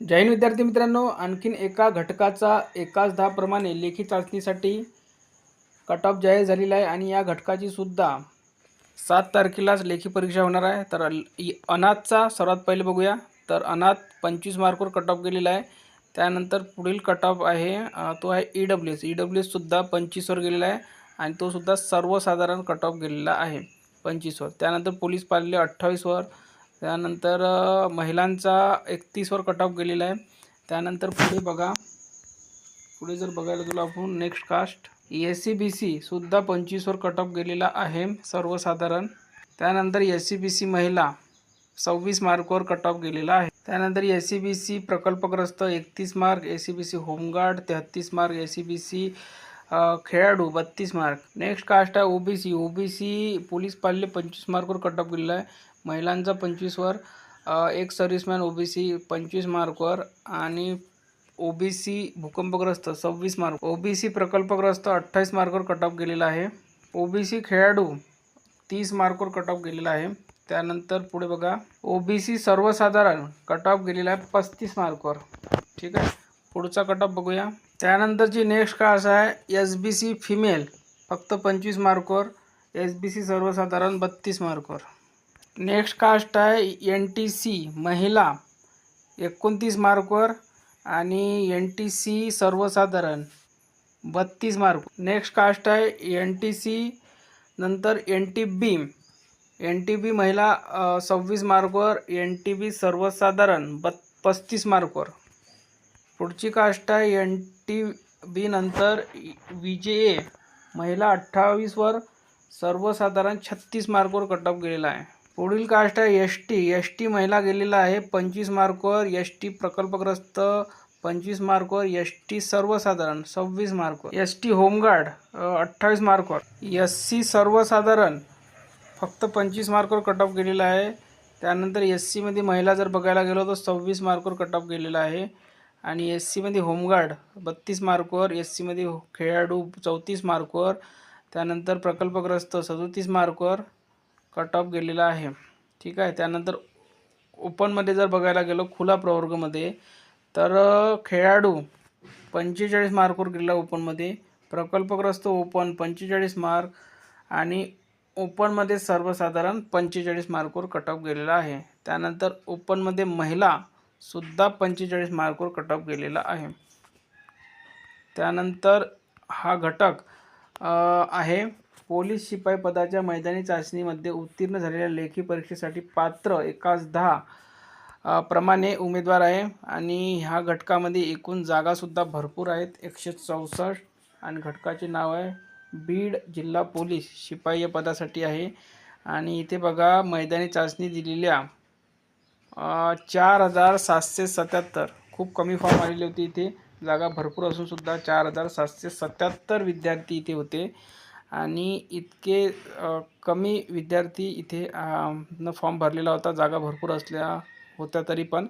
जैन विद्यार्थी मित्रांनो आणखीन एका घटकाचा एकाच दहाप्रमाणे लेखी चाचणीसाठी कट ऑफ जाहीर झालेला आहे आणि या घटकाची सुद्धा सात तारखेलाच लेखी परीक्षा होणार आहे. तर अनाथचा सर्वात पहिले बघूया. तर अनाथ पंचवीस मार्कवर कट ऑफ गेलेला आहे. त्यानंतर पुढील कट ऑफ आहे तो आहे E W S E W एससुद्धा पंचवीसवर गेलेला आहे आणि तो सुद्धा सर्वसाधारण कट ऑफ गेलेला आहे पंचवीसवर. त्यानंतर पोलीस पाहिले अठ्ठावीसवर. त्यानंतर महिलांचा एकतीसवर कट ऑफ गेलेला आहे. त्यानंतर पुढे बघा. पुढे जर बघायला गेलो आपण next caste S C B C सुद्धा पंचवीसवर कट ऑफ गेलेला आहे सर्वसाधारण. त्यानंतर एस सी बी सी महिला सव्वीस मार्कवर कट ऑफ गेलेला आहे. त्यानंतर एस सी बी सी प्रकल्पग्रस्त एकतीस mark S C B C home guard तेहत्तीस mark S C B C खेळाडू बत्तीस मार्क नेक्स्ट कास्ट आहे O B C O B C police पाल्य पंचवीस मार्कवर कट ऑफ गेलेला आहे. महिलांचा पंचवीसवर एक सर्व्हिसमॅन ओ बी सी पंचवीस मार्कवर आणि ओ बी सी भूकंपग्रस्त सव्वीस मार्क ओ बी सी प्रकल्पग्रस्त अठ्ठावीस मार्कवर कट ऑफ गेलेला आहे. ओ बी सी खेळाडू तीस मार्कवर कट ऑफ गेलेला आहे. त्यानंतर पुढे बघा. ओ बी सी सर्वसाधारण कट ऑफ गेलेला आहे पस्तीस मार्कवर ठीक आहे? पुढचा कट ऑफ बघूया. त्यानंतरची नेक्स्ट कास्ट आहे एस बी सी फिमेल फक्त पंचवीस मार्कवर. एस बी सी सर्वसाधारण बत्तीस मार्कवर. नेक्स्ट कास्ट आहे एन टी सी महिला एकोणतीस मार्कवर आणि एन टी सी सर्वसाधारण बत्तीस मार्क नेक्स्ट कास्ट आहे एन टी सी नंतर N T B N T B महिला सव्वीस मार्कवर एन टी बी सर्वसाधारण बत् पस्तीस मार्कवर. पुढची काष्टा आहे एन टी बी नंतर व्ही जे ए. महिला अठ्ठावीसवर सर्वसाधारण छत्तीस मार्कवर कट ऑफ गेलेला आहे. पुढील कास्ट आहे एस टी. एस टी महिला गेलेला आहे पंचवीस मार्कवर एस टी प्रकल्पग्रस्त पंचवीस मार्कवर एस टी सर्वसाधारण सव्वीस मार्कवर. एस टी होमगार्ड अठ्ठावीस मार्कवर. एस सी सर्वसाधारण फक्त पंचवीस मार्कवर कट ऑफ गेलेला आहे. त्यानंतर एस सीमध्ये महिला जर बघायला गेलो तर सव्वीस मार्कवर कट ऑफ गेलेला आहे. आणि एस सीमध्ये होमगार्ड बत्तीस मार्कवर एस सीमध्ये खेळाडू चौतीस मार्कवर त्यानंतर प्रकल्पग्रस्त सदोतीस मार्कवर कट ऑफ गेलेला आहे. ठीक आहे? त्यानंतर ओपनमध्ये जर बघायला गेलो खुला प्रवर्गमध्ये तर खेळाडू पंचेचाळीस मार्कवर गेला ओपनमध्ये प्रकल्पग्रस्त ओपन पंचेचाळीस मार्क आणि ओपनमध्ये सर्वसाधारण पंचेचाळीस मार्कवर कट ऑफ गेलेला आहे. त्यानंतर ओपनमध्ये महिला सुद्धा पंचेचाळीस मार्कवर कट ऑफ गेलेला आहे. त्यानंतर हा घटक आहे. पोलीस शिपाई पदाच्या मैदानी चाचणीमध्ये उत्तीर्ण झालेल्या लेखी परीक्षेसाठी पात्र एकाच दहा प्रमाणे उमेदवार आहे. आणि ह्या घटकामध्ये एकूण जागासुद्धा भरपूर आहेत. एकशे चौसष्ट आणि घटकाचे नाव आहे. बीड जिल्हा पोलीस शिपाई या पदासाठी आहे. आणि इथे बघा मैदानी चाचणी दिलेल्या चार हजार सातशे सत्याहत्तर. खूप कमी फॉर्म आलेले होते इथे. जागा भरपूर असून सुद्धा चार हजार सातशे सत्याहत्तर विद्यार्थी इथे होते. आणि इतके कमी विद्यार्थी इथे न फॉर्म भरलेला होता. जागा भरपूर असल्या होत्या तरी पण.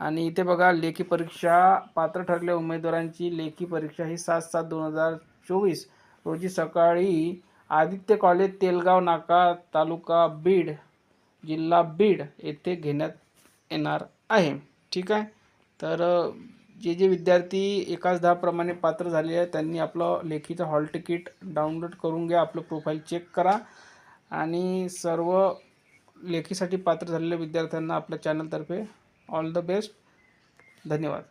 आणि इथे बघा लेखी परीक्षा पात्र ठरलेल्या उमेदवारांची. लेखी परीक्षा ही सात सात दोन हजार चोवीस. रोजी सकाळी आदित्य कॉलेज तेलगाव नाका तालुका बीड जिल्हा बीड येथे घेण्यात येणार आहे. ठीक आहे? तर जे जे विद्यार्थी एकाच दहाप्रमाणे पात्र झाले आहेत त्यांनी आपलं लेखीचं हॉल तिकीट डाउनलोड करून घ्या आपलं प्रोफाईल चेक करा. आणि सर्व लेखीसाठी पात्र झालेल्या विद्यार्थ्यांना आपल्या चॅनलतर्फे ऑल द बेस्ट. धन्यवाद.